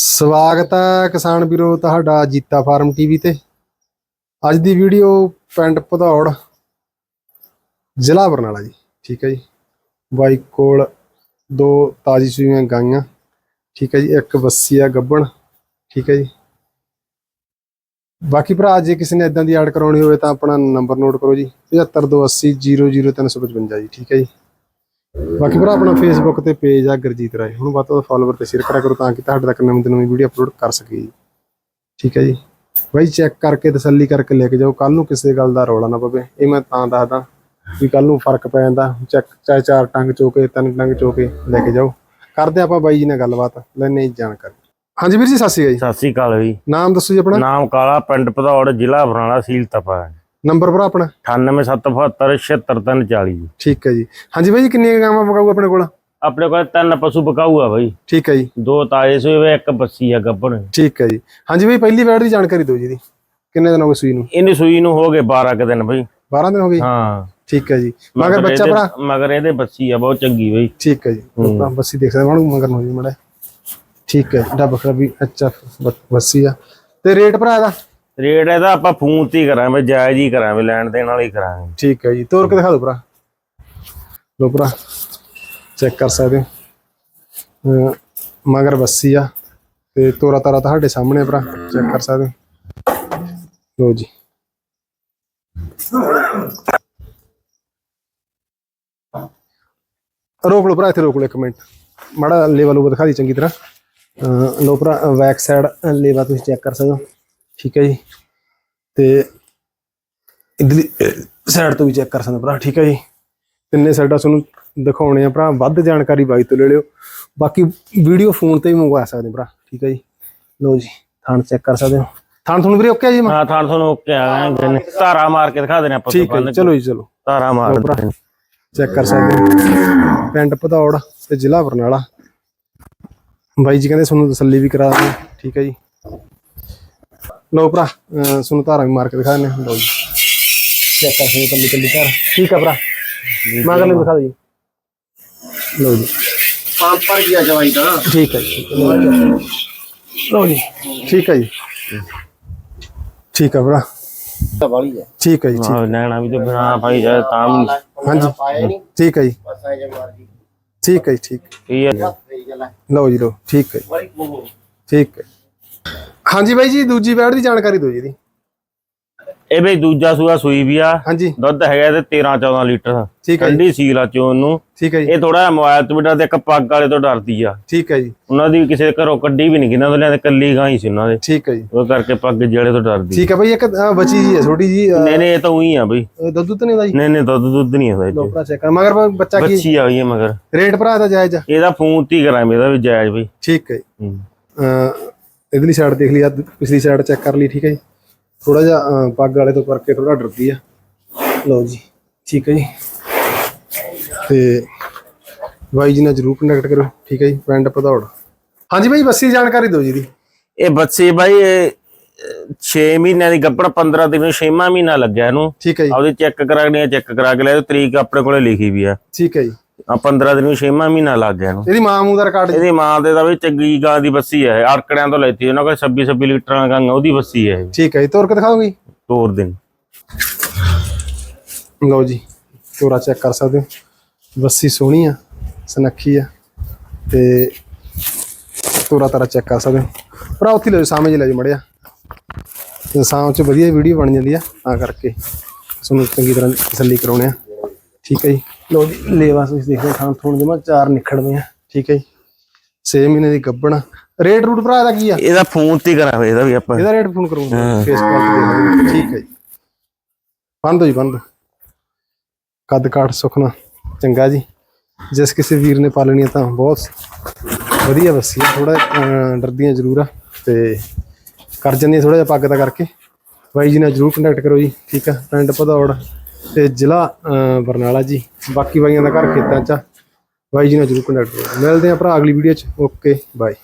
ਸਵਾਗਤ ਹੈ ਕਿਸਾਨ ਵੀਰੋ ਤੁਹਾਡਾ ਜੀਤਾ ਫਾਰਮ ਟੀਵੀ ਤੇ। ਅੱਜ ਦੀ ਵੀਡੀਓ ਪਿੰਡ ਭਦੌੜ, ਜ਼ਿਲ੍ਹਾ ਬਰਨਾਲਾ ਜੀ। ਠੀਕ ਹੈ ਜੀ। ਬਾਈ ਕੋਲ ਦੋ ਤਾਜੀ ਸੂਈਆਂ ਗਾਈਆਂ। ਠੀਕ ਹੈ ਜੀ, ਇੱਕ ਬੱਸੀ ਆ ਗੱਬਣ। ਠੀਕ ਹੈ ਜੀ। ਬਾਕੀ ਭਰਾ, ਜੇ ਕਿਸੇ ਨੇ ਇਦਾਂ ਦੀ ਐਡ ਕਰਾਉਣੀ ਹੋਵੇ ਤਾਂ ਆਪਣਾ ਨੰਬਰ ਨੋਟ ਕਰੋ ਜੀ। 7528000355 ਜੀ। ਠੀਕ ਹੈ ਜੀ। ਬਾਕੀ ਭਰਾ ਆਪਣਾ ਫੇਸਬੁੱਕ ਤੇ ਪੇਜ ਆ ਗੁਰਜੀਤ ਰਾਏ। ਹੁਣ ਵੱਧ ਤੋਂ ਵੱਧ ਫਾਲੋਵਰ ਤੇ ਸ਼ੇਅਰ ਕਰਿਆ ਕਰੋ ਤਾਂ ਕਿ ਤੁਹਾਡੇ ਤੱਕ ਨਵੀਂ ਤੋਂ ਨਵੀਂ ਵੀਡੀਓ ਅਪਲੋਡ ਕਰ ਸਕੀਏ ਜੀ। ਠੀਕ ਹੈ ਜੀ? ਬਾਈ ਚੈੱਕ ਕਰਕੇ ਤਸੱਲੀ ਕਰਕੇ ਲੈ ਕੇ ਜਾਓ। ਕੱਲ ਨੂੰ ਕਿਸੇ ਗੱਲ ਦਾ ਰੌਲਾ ਨਾ ਪਵੇ। ਇਹ ਮੈਂ ਤਾਂ ਦੱਸਦਾ ਵੀ ਕੱਲ ਨੂੰ ਫ਼ਰਕ ਪੈ ਜਾਂਦਾ। ਚੈੱਕ ਚਾਹੇ ਚਾਰ ਟੰਗ ਚੋਕੇ ਤਿੰਨ ਟੰਗ ਚੋਕੇ ਲੈ ਕੇ ਜਾਓ। ਕਰਦੇ ਆਪਾਂ ਬਾਈ ਜੀ ਨਾਲ ਗੱਲਬਾਤ। ਲੈਣੇ ਜੀ ਜਾਣਕਾਰੀ। ਹਾਂਜੀ ਵੀਰ ਜੀ ਸਤਿ ਸ਼੍ਰੀ ਅਕਾਲ ਸਤਿ ਸ੍ਰੀ ਅਕਾਲ ਜੀ ਜੀ। ਨਾਮ ਦੱਸੋ ਜੀ ਆਪਣਾ। ਨਾਮ ਕਾਲਾ ਪਿੰਡ ਭਦੌੜ ਜ਼ਿਲ੍ਹਾ ਬਰਨਾਲਾ ਸੀਲ ਤਪਾ। ਨੰਬਰ ਭਰਾ ਆਪਣਾ? 9877776340 ਜੀ ਠੀਕ ਹੈ ਜੀ। ਹਾਂਜੀ ਬਾਈ ਜੀ ਕਿੰਨੀਆਂ ਗਾਵਾਂ ਮਗਾਊ ਆਪਣੇ ਕੋਲ? ਆਪਣੇ ਕੋਲ ਤਿੰਨ ਪਸ਼ੂ ਬਕਾਊ ਆ ਬਾਈ। ਠੀਕ ਹੈ ਜੀ। ਦੋ ਤਾਏ ਸੂਏ ਵੇ ਇੱਕ ਬੱਸੀ ਆ ਗੱਬਣ ਠੀਕ ਹੈ ਜੀ। ਹਾਂਜੀ ਬਾਈ ਪਹਿਲੀ ਵੈਡ ਦੀ ਜਾਣਕਾਰੀ ਦਿਓ ਜੀ ਦੀ ਕਿੰਨੇ ਦਿਨ ਹੋ ਗਏ ਸੂਈ ਨੂੰ? ਇਹਨੇ ਸੂਈ ਨੂੰ ਹੋ ਗਏ 12 ਕੁ ਦਿਨ ਬਾਈ। 12 ਦਿਨ ਹੋ ਗਏ? ਹਾਂ। ਠੀਕ ਹੈ ਜੀ। ਮਗਰ ਬੱਚਾ ਭਰਾ? ਮਗਰ ਇਹਦੇ ਬੱਸੀ ਆ ਬਹੁਤ ਚੰਗੀ ਬਾਈ। ਠੀਕ ਹੈ ਜੀ। ਬੱਸੀ ਦੇਖ ਸਕਦੇ ਹਾਂ ਮਗਰ ਨੂੰ ਜੀ ਮੜਾ। ਠੀਕ ਹੈ ਡੱਬ ਖਰਾ ਵੀ ਅੱਛਾ ਬੱਸੀ ਆ। ਤੇ ਰੇਟ ਭਰਾ ਇਹਦਾ? ਰੇਟ ਇਹਦਾ ਆਪਾਂ ਫੋਨ ਤੇ ਹੀ ਕਰਾਂਗੇ ਜਾਇਜ਼ ਹੀ ਕਰਾਂਗੇ, ਲੈਣ ਦੇਣ ਵਾਲਾ ਹੀ ਕਰਾਂਗੇ। ਠੀਕ ਹੈ ਜੀ, ਤੋਰ ਕੇ ਦਿਖਾ ਦਿਓ ਭਰਾ। ਲੋ ਭਰਾ ਚੈੱਕ ਕਰ ਸਕਦੇ ਹੋ। ਮਗਰ ਬੱਸੀ ਆ, ਤੇ ਤੋਰਾ ਤਾਰਾ ਤੁਹਾਡੇ ਸਾਹਮਣੇ ਭਰਾ ਚੈੱਕ ਕਰ ਸਕਦੇ ਹੋ। ਲੋ ਜੀ। ਰੋਕ ਲਓ ਭਰਾ, ਇੱਥੇ ਰੋਕ ਲਓ ਇੱਕ ਮਿੰਟ। ਮਾੜਾ ਲੇਵਾ ਉਹ ਦਿਖਾ ਦੀ ਚੰਗੀ ਤਰ੍ਹਾਂ। ਲੋ ਭਰਾ ਬੈਕ ਸਾਈਡ ਲੇਵਾ ਤੁਸੀਂ ਚੈੱਕ ਕਰ ਸਕਦੇ ਹੋ। ਠੀਕ ਹੈ ਜੀ। ਤੇ ਇਧਰਲੀ ਸਾਈਡ ਤੋਂ ਵੀ ਚੈੱਕ ਕਰ ਸਕਦੇ ਭਰਾ ਠੀਕ ਹੈ ਜੀ। ਤਿੰਨੇ ਸਾਈਡਾਂ ਤੁਹਾਨੂੰ ਦਿਖਾਉਣੇ ਆ ਭਰਾ ਵੱਧ ਜਾਣਕਾਰੀ ਬਾਈ ਤੋਂ ਲੈ ਲਿਓ। ਬਾਕੀ ਵੀਡੀਓ ਫੋਨ ਤੇ ਵੀ ਮੰਗਵਾ ਸਕਦੇ ਹੋ ਭਰਾ ਠੀਕ ਹੈ ਜੀ। ਲੋ ਜੀ ਥਾਣ ਚੈੱਕ ਕਰ ਸਕਦੇ ਹੋ। ਥਾਣ ਤੁਹਾਨੂੰ ਵੀਰੇ ਓਕੇ ਜੀ ਹਾਂ ਥਾਣ ਤੁਹਾਨੂੰ ਓਕੇ ਆ ਗਏ ਧਾਰਾ ਮਾਰ ਕੇ ਦਿਖਾ ਦੇਣੇ ਆਪਾਂ ਠੀਕ ਹੈ ਚਲੋ ਜੀ ਚਲੋ। ਧਾਰਾ ਮਾਰ ਦੇਣੇ। ਚੈੱਕ ਕਰ ਸਕਦੇ ਹੋ। ਪਿੰਡ ਭਦੌੜ ਤੇ ਜ਼ਿਲ੍ਹਾ ਬਰਨਾਲਾ। ਬਾਈ ਜੀ ਕਹਿੰਦੇ ਤੁਹਾਨੂੰ ਤਸੱਲੀ ਵੀ ਕਰਾ ਦਾਂਗੇ ਠੀਕ ਹੈ ਜੀ। ਲੋ ਭਰਾ ਤੁਹਾਨੂੰ ਧਾਰਾਂ ਵੀ ਮਾਰ ਕੇ ਦਿਖਾ ਦਿੰਦੇ ਲਓ ਜੀ। ਚੈੱਕ ਕਰ ਸਕਦੇ ਕੱਲੀ ਕੱਲੀ ਧਾਰ। ਠੀਕ ਆ ਭਰਾ। ਮਗਰ ਨੂੰ ਦਿਖਾ ਦਿਓ ਜੀ ਲਓ ਜੀ। ਪੰਜ ਪਰ ਗਿਆ ਜਵਾਈ ਤਾਂ। ਠੀਕ ਹੈ ਜੀ। ਲਓ ਜੀ। ਠੀਕ ਹੈ ਜੀ। ਠੀਕ ਆ ਭਰਾ। ਠੀਕ ਹੈ ਜੀ ਠੀਕ- ਹਾਂ ਲੈਣਾ ਵੀ ਤੇ ਬਿਨਾ ਭਾਈ ਜਾਏ ਤਾਂ ਹਾਂਜੀ। ਠੀਕ ਹੈ ਜੀ। ਜੇ ਠੀਕ। ਹੈ ਜੀ। ਠੀਕ ਲਓ ਜੀ ਲਓ। ਠੀਕ ਹੈ ਜੀ, ਠੀਕ ਹੈ। ਹਾਂਜੀ ਬਾਈ ਜੀ ਦੂਜੀ ਬੈਡ ਦੀ ਜਾਣਕਾਰੀ ਦਿਓ ਜੀ ਇਹਦੀ। ਇਹ ਬਈ ਦੂਜਾ ਸੂਆ ਸੂਈ ਵੀ ਆ। ਹਾਂਜੀ। ਦੁੱਧ ਹੈਗਾ ਇਹਦੇ 13 14 ਲੀਟਰ। ਠੀਕ ਹੈ ਜੀ। ਠੰਡੀ ਸੀਲ ਆ ਚੋਂ ਨੂੰ। ਠੀਕ ਹੈ ਜੀ। ਇਹ ਥੋੜਾ ਮੋਬਾਈਲ ਤੋਂ ਬਿਨਾਂ ਤੇ ਇੱਕ ਪੱਗ ਵਾਲੇ ਤੋਂ ਡਰਦੀ ਆ। ਠੀਕ ਹੈ ਜੀ। ਉਹਨਾਂ ਦੀ ਕਿਸੇ ਦੇ ਘਰੋਂ ਕੱਢੀ ਵੀ ਨਹੀਂ ਕਿਨਾਂ ਤੋਂ ਲਿਆਂਦੇ ਕੱਲੀ ਗਾਂ ਹੀ ਸੀ ਉਹਨਾਂ ਦੇ। ਠੀਕ ਹੈ ਜੀ। ਉਹ ਕਰਕੇ ਪੱਗ ਜਿਹੜੇ ਤੋਂ ਡਰਦੀ। ਠੀਕ ਹੈ ਬਾਈ ਇੱਕ ਬੱਚੀ ਜੀ ਹੈ ਛੋਟੀ ਜੀ ਨਹੀਂ ਨਹੀਂ ਇਹ ਤਾਂ ਉਹੀ ਆ ਬਈ। ਦੁੱਧ ਦੁੱਧ ਨਹੀਂ ਦਾ ਜੀ? ਨਹੀਂ ਨਹੀਂ ਦੁੱਧ ਦੁੱਧ ਨਹੀਂ ਹੁੰਦਾ ਲੋ ਇੱਥੇ ਭਰਾ ਚੈੱਕ ਕਰ। ਮਗਰ ਬੱਚਾ ਕੀ? ਬੱਚੀ ਆ ਗਈ ਹੈ ਮਗਰ। ਰੇਟ ਭਰਾ ਦਾ ਜਾਇਜ਼ ਇਹਦਾ ਫੋਨ ਤੇ ਹੀ ਕਰਾਂਗੇ ਇਹਦਾ ਵੀ ਜਾਇਜ਼ ਬਈ। ਠੀਕ ਹੈ। ਜੀ ਇਧਰਲੀ ਸਾਈਡ ਦੇਖ ਲਈ ਆ ਪਿਛਲੀ ਸਾਈਡ ਚੈੱਕ ਕਰ ਲਈ ਠੀਕ ਹੈ ਜੀ? ਥੋੜਾ ਜਿਹਾ ਪੱਗ ਵਾਲੇ ਤੋਂ ਕਰਕੇ ਥੋੜਾ ਡਰਦੀ ਆ। ਲਓ ਜੀ ਠੀਕ ਹੈ ਜੀ? ਤੇ ਬਾਈ ਜੀ ਨਾਲ ਜਰੂਰ ਕੰਟੈਕਟ ਕਰੋ ਠੀਕ ਹੈ ਜੀ? ਪਿੰਡ ਭਦੌੜ। ਹਾਂਜੀ ਬਾਈ ਬੱਸੀ ਜਾਣਕਾਰੀ ਦਿਓ ਜੀ ਦੀ। ਇਹ ਬੱਚੇ ਬਾਈ 6 ਮਹੀਨਿਆਂ ਦੀ ਗੱਭਣ 15 ਦਿਨ ਨੂੰ 6ਵਾਂ ਮਹੀਨਾ ਲੱਗਿਆ ਇਹਨੂੰ। ਠੀਕ ਹੈ ਜੀ। ਆਪਦੀ ਚੈੱਕ ਕਰਾਣੀ ਚੈੱਕ ਕਰਾ ਕੇ ਲੈ ਤਰੀਕ ਆਪਣੇ ਕੋਲੇ ਲਿਖੀ ਵੀ ਆ। ਠੀਕ ਹੈ ਜੀ। ਆ 15 ਦਿਨ ਨੂੰ 6ਵਾਂ ਮਹੀਨਾ ਲੱਗ ਗਿਆ ਇਹਨੂੰ। ਇਹਦੀ ਮਾਂ ਮੂੰਹ ਦਾ ਰਿਕਾਰਡ ਇਹਦੀ ਮਾਂ ਦੇ ਦਾ ਵੀ ਚੰਗੀ ਗਾਂ ਦੀ ਬੱਸੀ ਹੈ ਆਰਕੜਿਆਂ ਤੋਂ ਲੈਤੀ ਉਹਨਾਂ ਕੋਲ 26 26 ਲੀਟਰਾਂ ਗਾਂ ਉਹਦੀ ਬੱਸੀ ਹੈ ਇਹ। ਠੀਕ ਹੈ ਜੀ ਤੋਰ ਕੇ ਦਿਖਾਓਗੇ ਤੋਰ ਦਿਨ ਲਓ ਜੀ ਤੋਰਾ ਚੈੱਕ ਕਰ ਸਕਦੇ ਹੋ। ਬੱਸੀ ਸੋਹਣੀ ਆ ਸੁਨੱਖੀ ਆ ਤੇ ਤੋਰਾ ਤਾਰਾ ਚੈੱਕ ਕਰ ਸਕਦੇ ਹੋ। ਭਰਾ ਉੱਥੇ ਲੈ ਜਾਓ ਸਾਹਮਣੇ ਲੈ ਜਾਓ ਮੜਿਆ ਤੇ ਸਾਹਮਣੇ ਚ ਵਧੀਆ ਵੀਡੀਓ ਬਣ ਜਾਂਦੀ ਆ ਤਾਂ ਕਰਕੇ। ਤੁਹਾਨੂੰ ਚੰਗੀ ਤਰ੍ਹਾਂ ਤਸੱਲੀ ਕਰਾਉਣੇ ਆ। ਠੀਕ ਹੈ ਜੀ। ਲਓ ਜੀ ਲੇਵਾ ਤੁਸੀਂ ਦੇਖਦੇ ਖਾਣ ਥੋਣ ਜਮਾ ਚਾਰ ਨਿਖੜਵੇਂ ਆ ਠੀਕ ਹੈ ਜੀ। 6 ਮਹੀਨੇ ਦੀ ਗੱਬਣ। ਰੇਟ ਰੂਟ ਭਰਾ ਦਾ ਕੀ ਆ? ਇਹਦਾ ਫੋਨ ਤੇ ਕਰਾ ਇਹਦਾ ਵੀ ਆਪਾਂ। ਇਹਦਾ ਰੇਟ ਫੋਨ ਕਰੂੰਗਾ ਫੇਸ ਕਾਲ ਤੇ। ਠੀਕ ਹੈ ਜੀ। ਬੰਦ ਜੀ ਬੰਦ। ਕੱਦ ਕਾਠ ਸੁਖਣਾ ਚੰਗਾ ਜੀ। ਜਿਸ ਕਿਸੇ ਵੀਰ ਨੇ ਪਾਲਣੀ ਆ ਤਾਂ ਬਹੁਤ ਵਧੀਆ ਬੱਸੀ ਆ ਥੋੜਾ ਡਰਦੀਆਂ ਜ਼ਰੂਰ ਆ ਤੇ ਕਰ ਜਾਂਦੀਆਂ ਥੋੜਾ ਜਿਹਾ ਪੱਗ ਦਾ ਕਰਕੇ। ਬਾਈ ਜੀ ਨਾਲ ਜਰੂਰ ਕੰਟੈਕਟ ਕਰੋ ਜੀ ਠੀਕ ਆ ਪਿੰਡ ਭਦੌੜ। ਤੇ ਜ਼ਿਲ੍ਹਾ ਬਰਨਾਲਾ ਜੀ। ਬਾਕੀ ਬਾਈਆਂ ਦਾ ਘਰ ਖੇਤਾਂ ਚ ਆ। ਬਾਈ ਜੀ ਨਾਲ ਜਰੂਰ ਕੰਟੈਕਟ ਕਰੋ। ਮਿਲਦੇ ਆ ਭਰਾ, ਅਗਲੀ ਵੀਡੀਓ ਚ। Okay bye